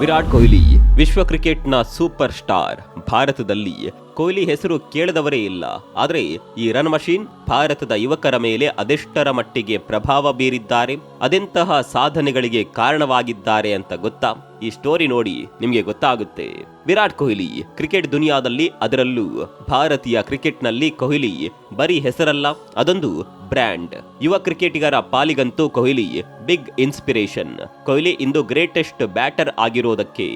ವಿರಾಟ್ ಕೊಹ್ಲಿ ವಿಶ್ವ ಕ್ರಿಕೆಟ್ನ super star ಭಾರತದಲ್ಲಿ ಕೊಹ್ಲಿ ಹೆಸರು ಕೇಳದವರೇ ಇಲ್ಲ. ಆದರೆ ಈ ರನ್ ಮಷೀನ್ ಭಾರತದ ಯುವಕರ ಮೇಲೆ ಅದೆಷ್ಟರ ಮಟ್ಟಿಗೆ ಪ್ರಭಾವ ಬೀರಿದ್ದಾರೆ, ಅದೆಂತಹ ಸಾಧನೆಗಳಿಗೆ ಕಾರಣವಾಗಿದ್ದಾರೆ ಅಂತ ಗೊತ್ತಾ? ಈ ಸ್ಟೋರಿ ನೋಡಿ ನಿಮಗೆ ಗೊತ್ತಾಗುತ್ತೆ. ವಿರಾಟ್ ಕೊಹ್ಲಿ ಕ್ರಿಕೆಟ್ ದುನಿಯಾದಲ್ಲಿ ಅದರಲ್ಲೂ ಭಾರತೀಯ ಕ್ರಿಕೆಟ್ನಲ್ಲಿ ಕೊಹ್ಲಿ ಬರೀ ಹೆಸರಲ್ಲ, ಅದೊಂದು ಬ್ರ್ಯಾಂಡ್. ಯುವ ಕ್ರಿಕೆಟಿಗರ ಪಾಲಿಗಂತೂ ಕೊಹ್ಲಿ ಬಿಗ್ ಇನ್ಸ್ಪಿರೇಷನ್. ಕೊಹ್ಲಿ ಇಂದು ಗ್ರೇಟೆಸ್ಟ್ ಬ್ಯಾಟರ್ ಆಗಿರೋದಕ್ಕೆ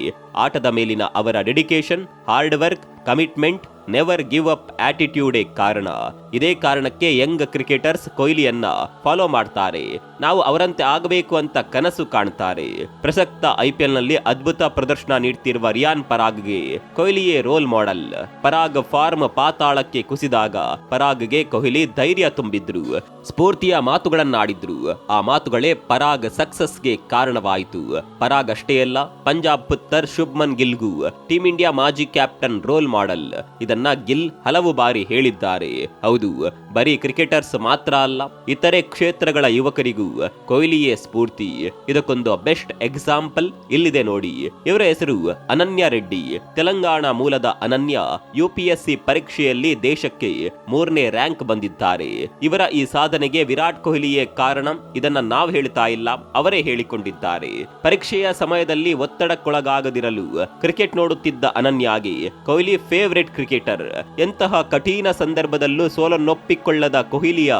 ಆಟದ ಮೇಲಿನ ಅವರ dedication hard work, commitment never give up ಆಟಿಟ್ಯೂಡೇ ಕಾರಣ. ಇದೇ ಕಾರಣಕ್ಕೆ ಯಂಗ್ ಕ್ರಿಕೆಟರ್ಸ್ ಕೊಹ್ಲಿಯನ್ನ ಫಾಲೋ ಮಾಡ್ತಾರೆ. ನಾವು ಅವರಂತೆ ಆಗಬೇಕು ಅಂತ ಕನಸು ಕಾಣ್ತಾರೆ. ಪ್ರಸಕ್ತ ಐಪಿಎಲ್ನಲ್ಲಿ ಅದ್ಭುತ ಪ್ರದರ್ಶನ ನೀಡ್ತಿರುವ ರಿಯಾನ್ ಪರಾಗ್ಗೆ ಕೊಹ್ಲಿಯೇ ರೋಲ್ ಮಾಡೆಲ್ ಪರಾಗ್ ಫಾರ್ಮ್ ಪಾತಾಳಕ್ಕೆ ಕುಸಿದಾಗ ಪರಾಗ್ಗೆ ಕೊಹ್ಲಿ ಧೈರ್ಯ ತುಂಬಿದ್ರು. ಸ್ಫೂರ್ತಿಯ ಮಾತುಗಳನ್ನಾಡಿದ್ರು. ಆ ಮಾತುಗಳೇ ಪರಾಗ್ ಸಕ್ಸಸ್ಗೆ ಕಾರಣವಾಯಿತು. ಪರಾಗ್ ಅಷ್ಟೇ ಅಲ್ಲ, ಪಂಜಾಬ್ ಪುತ್ತರ್ ಶುಭ್ಮನ್ ಗಿಲ್ಗೂ ಟೀಂ ಇಂಡಿಯಾ ಮಾಜಿ ಕ್ಯಾಪ್ಟನ್ ರೋಲ್ ಮಾಡೆಲ್ ಇದನ್ನ ಗಿಲ್ ಹಲವು ಬಾರಿ ಹೇಳಿದ್ದಾರೆ. ಹೌದು, ಬರೀ ಕ್ರಿಕೆಟರ್ಸ್ ಮಾತ್ರ ಅಲ್ಲ, ಇತರೆ ಕ್ಷೇತ್ರಗಳ ಯುವಕರಿಗೂ ಕೊಹ್ಲಿಯೇ ಸ್ಫೂರ್ತಿ. ಇದಕ್ಕೊಂದು ಬೆಸ್ಟ್ ಎಕ್ಸಾಂಪಲ್ ಇಲ್ಲಿದೆ ನೋಡಿ. ಇವರ ಹೆಸರು ಅನನ್ಯ ರೆಡ್ಡಿ. ತೆಲಂಗಾಣ ಮೂಲದ ಅನನ್ಯ ಯುಪಿಎಸ್ಸಿ ಪರೀಕ್ಷೆಯಲ್ಲಿ ದೇಶಕ್ಕೆ ಮೂರನೇ ರ್ಯಾಂಕ್ ಬಂದಿದ್ದಾರೆ. ಇವರ ಈ ಸಾಧನೆಗೆ ವಿರಾಟ್ ಕೊಹ್ಲಿಯೇ ಕಾರಣ, ಇದನ್ನ ನಾವು ಹೇಳ್ತಾ ಇಲ್ಲ, ಅವರೇ ಹೇಳಿಕೊಂಡಿದ್ದಾರೆ. ಪರೀಕ್ಷೆಯ ಸಮಯದಲ್ಲಿ ಒತ್ತಡಕ್ಕೊಳಗಾಗದಿರಲು ಕ್ರಿಕೆಟ್ ನೋಡುತ್ತಿದ್ದ ಅನನ್ಯಾಗೆ ಕೊಹ್ಲಿ ಫೇವರೆಟ್ ಕ್ರಿಕೆಟರ್ ಎಂತಹ ಕಠಿಣ ಸಂದರ್ಭದಲ್ಲೂ ಸೋಲನ್ನೊಪ್ಪಿಕೊಳ್ಳದ ಕೊಹ್ಲಿಯ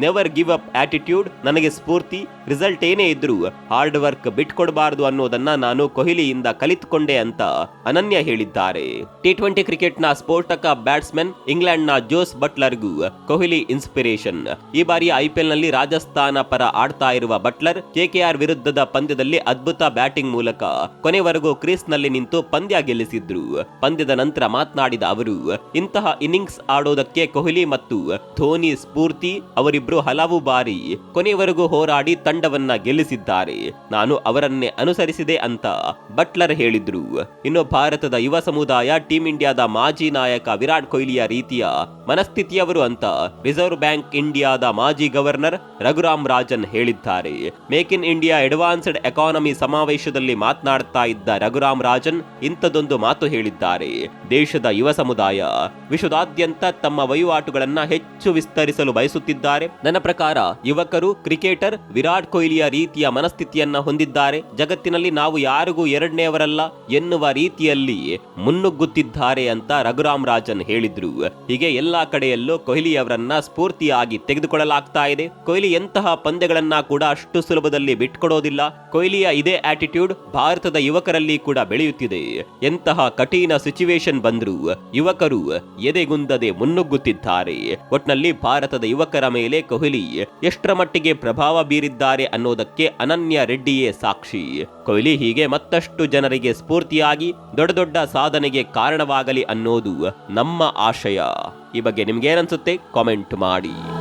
ನೆವರ್ ಗಿವ್ ಅಪ್ ಆಟಿಟ್ಯೂಡ್ ನನಗೆ ಸ್ಫೂರ್ತಿ ರಿಸಲ್ಟ್ ಏನೇ ಇದ್ರೂ ಹಾರ್ಡ್ ವರ್ಕ್ ಬಿಟ್ಕೊಡಬಾರದು ಅನ್ನೋದನ್ನ ನಾನು ಕೊಹ್ಲಿಯಿಂದ ಕಲಿತುಕೊಂಡೆ ಅಂತ ಅನನ್ಯ ಹೇಳಿದ್ದಾರೆ. ಟಿ ಟ್ವೆಂಟಿ ಕ್ರಿಕೆಟ್ನ ಸ್ಫೋಟಕ ಬ್ಯಾಟ್ಸ್ಮನ್ನ ಜೋಸ್ ಬಟ್ಲರ್ಗೂ ಕೊಹ್ಲಿ ಇನ್ಸ್ಪಿರೇಷನ್ ಈ ಬಾರಿ ಐಪಿಎಲ್ನಲ್ಲಿ ರಾಜಸ್ಥಾನ ಪರ ಆಡ್ತಾ ಇರುವ ಬಟ್ಲರ್ ಕೆಕೆಆರ್ ವಿರುದ್ಧದ ಪಂದ್ಯದಲ್ಲಿ ಅದ್ಭುತ ಬ್ಯಾಟಿಂಗ್ ಮೂಲಕ ಕೊನೆವರೆಗೂ ಕ್ರೀಸ್ನಲ್ಲಿ ನಿಂತು ಪಂದ್ಯ ಗೆಲ್ಲಿಸಿದ್ರು. ಪಂದ್ಯದ ನಂತರ ಮಾತನಾಡಿದ ಅವರು ಇಂತಹ ಇನ್ನಿಂಗ್ಸ್ ಆಡೋದಕ್ಕೆ ಕೊಹ್ಲಿ ಮತ್ತು ಧೋನಿ ಸ್ಫೂರ್ತಿ, ಅವರಿಬ್ರು ಹಲವು ಬಾರಿ ಕೊನೆಯವರೆಗೂ ಹೋರಾಡಿ ತಂಡವನ್ನ ಗೆಲ್ಲಿಸಿದ್ದಾರೆ. ನಾನು ಅವರನ್ನೇ ಅನುಸರಿಸಿದೆ ಅಂತ ಬಟ್ಲರ್ ಹೇಳಿದ್ರು. ಇನ್ನು ಭಾರತದ ಯುವ ಸಮುದಾಯ, ಟೀಂ ಇಂಡಿಯಾದ ಮಾಜಿ ನಾಯಕ ವಿರಾಟ್ ಕೊಹ್ಲಿಯ ರೀತಿಯ ಮನಸ್ಥಿತಿಯವರು ಅಂತ ರಿಸರ್ವ್ ಬ್ಯಾಂಕ್ ಇಂಡಿಯಾದ ಮಾಜಿ ಗವರ್ನರ್ ರಘುರಾಮ್ ರಾಜನ್ ಹೇಳಿದ್ದಾರೆ. Make in India advanced economy ಸಮಾವೇಶದಲ್ಲಿ ಮಾತನಾಡ್ತಾ ಇದ್ದ ರಘುರಾಮ್ ರಾಜನ್ ಇಂಥದೊಂದು ಮಾತು ಹೇಳಿದ್ದಾರೆ. ದೇಶದ ಯುವ ಸಮುದಾಯ ವಿಶ್ವದಾದ್ಯಂತ ತಮ್ಮ ವಹಿವಾಟುಗಳನ್ನ ಹೆಚ್ಚು ವಿಸ್ತರಿಸಲು ಬಯಸುತ್ತಿದ್ದಾರೆ. ನನ್ನ ಪ್ರಕಾರ ಯುವಕರು, ಕ್ರಿಕೆಟರ್, ವಿರಾಟ್ ಕೊಹ್ಲಿಯ ರೀತಿಯ ಮನಸ್ಥಿತಿಯನ್ನ ಹೊಂದಿದ್ದಾರೆ. ಜಗತ್ತಿನಲ್ಲಿ ನಾವು ಯಾರಿಗೂ ಎರಡನೆಯವರಲ್ಲ ಎನ್ನುವ ರೀತಿಯಲ್ಲಿ ಮುನ್ನುಗ್ಗುತ್ತಿದ್ದಾರೆ ಅಂತ ರಘುರಾಮ್ ರಾಜನ್ ಹೇಳಿದ್ರು. ಹೀಗೆ ಎಲ್ಲಾ ಕಡೆಯಲ್ಲೂ ಕೊಹ್ಲಿ ಅವರನ್ನ ಸ್ಫೂರ್ತಿಯಾಗಿ ತೆಗೆದುಕೊಳ್ಳಲಾಗ್ತಾ ಇದೆ. ಕೊಹ್ಲಿ ಎಂತಹ ಪಂದ್ಯಗಳನ್ನ ಕೂಡ ಅಷ್ಟು ಸುಲಭದಲ್ಲಿ ಬಿಟ್ಕೊಡೋದಿಲ್ಲ. ಕೊಹ್ಲಿಯ ಇದೇ ಆಟಿಟ್ಯೂಡ್ ಭಾರತದ ಯುವಕರಲ್ಲಿ ಕೂಡ ಬೆಳೆಯುತ್ತಿದೆ. ಎಂತಹ ಕಠಿಣ ಸಿಚುವೇಶನ್ ಬಂದ್ರು ಯುವಕರು ಎದೆಗುಂದದೆ ಮುನ್ನುಗ್ಗುತ್ತಿದ್ದಾರೆ. ಒಟ್ನಲ್ಲಿ ಭಾರತದ ಯುವಕರ ಮೇಲೆ ಕೊಹ್ಲಿ ಎಷ್ಟರ ಮಟ್ಟಿಗೆ ಪ್ರಭಾವ ಬೀರಿದ್ದಾರೆ ಅನ್ನೋದಕ್ಕೆ ಅನನ್ಯ ರೆಡ್ಡಿಯೇ ಸಾಕ್ಷಿ. ಕೊಹ್ಲಿ ಹೀಗೆ ಮತ್ತಷ್ಟು ಜನರಿಗೆ ಸ್ಫೂರ್ತಿಯಾಗಿ ದೊಡ್ಡ ದೊಡ್ಡ ಸಾಧನೆಗೆ ಕಾರಣವಾಗಲಿ ಅನ್ನೋದು ನಮ್ಮ ಆಶಯ. ಈ ಬಗ್ಗೆ ನಿಮ್ಗೇನನ್ಸುತ್ತೆ? ಕಾಮೆಂಟ್ ಮಾಡಿ.